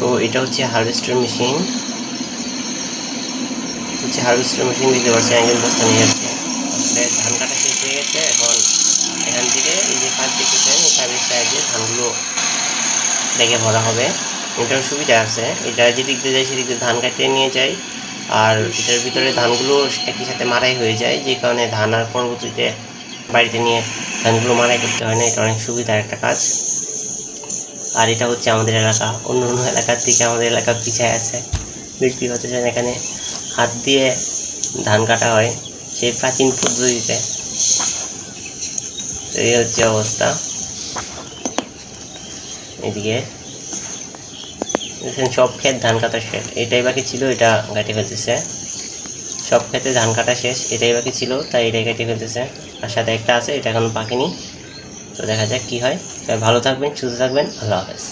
তো এটা হচ্ছে হারভেস্টার মেশিন। হচ্ছে হারভেস্টার মেশিন, দেখতে পাচ্ছেন একজন বস্তা নিয়ে যাচ্ছে। আসলে ধান কাটা শেষ হয়ে গেছে, এখন এখান থেকে এই যে পাইপ দেখতেছেন, এই পাইপের সাহায্যে ধানগুলো ব্যাগে ভরা হবে। এটার সুবিধা আছে, এটা যেদিক দিয়ে যায় সেদিক দিয়ে ধান কাটিয়ে নিয়ে যায়, আর এটার ভিতরে ধানগুলো একই সাথে মারাই হয়ে যায়, যে কারণে ধান আর পরবর্তীতে বাড়িতে নিয়ে ধানগুলো মারাই করতে হয় না, এটা অনেক সুবিধার একটা কাজ। আর এটা হচ্ছে আমাদের এলাকা। অন্য অন্য এলাকার থেকে আমাদের এলাকা পিছিয়ে আছে। দেখতে পাচ্ছেন এখানে হাত দিয়ে ধান কাটা হয়। সেই প্রাচীন পদ্ধতিতে। এই হচ্ছে অবস্থা। এদিকে সব ক্ষেত ধান কাটা শেষ। এটাই বাকি ছিল, এটা কাটে ফেলতেছে। সব ক্ষেতে ধান কাটা শেষ, এটাই বাকি ছিল, তাই এটাই কেটে ফেলতেছে। আর সাথে একটা আছে, এটা এখন পাকেনি তো দেখা যাক কি হয়। সবাই ভালো থাকবেন সুস্থ থাকবেন আল্লাহ হাফেজ।